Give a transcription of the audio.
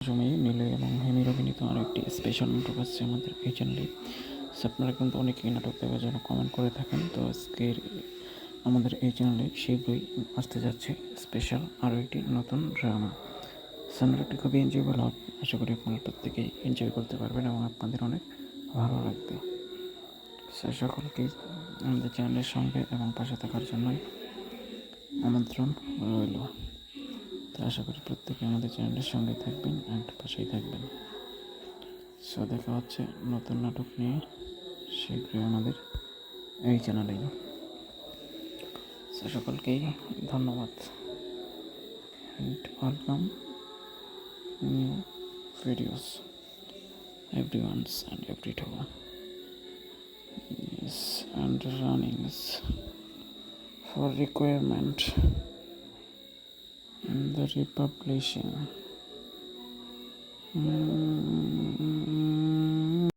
সময়ে নীলে এবং হেমির অভিনীত আরও একটি স্পেশাল নাটক আসছে আমাদের এই চ্যানেলে সো আপনারা কিন্তু অনেকেই নাটক দেখার জন্য কমেন্ট করে থাকেন। তো আজকের আমাদের এই চ্যানেলে শীঘ্রই আসতে যাচ্ছে স্পেশাল আরও একটি নতুন ড্রামা সো নাটকটি খুবই এনজয়েবল হবে। আশা করি আপনারা প্রত্যেকেই এনজয় করতে পারবেন এবং আপনাদের অনেক ভালো লাগবে। সো সকলকেই আমাদের চ্যানেলের সঙ্গে এবং পাশে থাকার জন্যই আমন্ত্রণ রইল। তো আশা করি প্রত্যেকে আমাদের চ্যানেলের সঙ্গে থাকবেন অ্যান্ড পাশেই থাকবেন। সো দেখা হচ্ছে নতুন নাটক নিয়ে, শীঘ্রই আমাদের এই চ্যানেলেই সো সকলকেই ধন্যবাদ। And welcome new videos every ones and every to runnings for requirement. and the republishing Mm,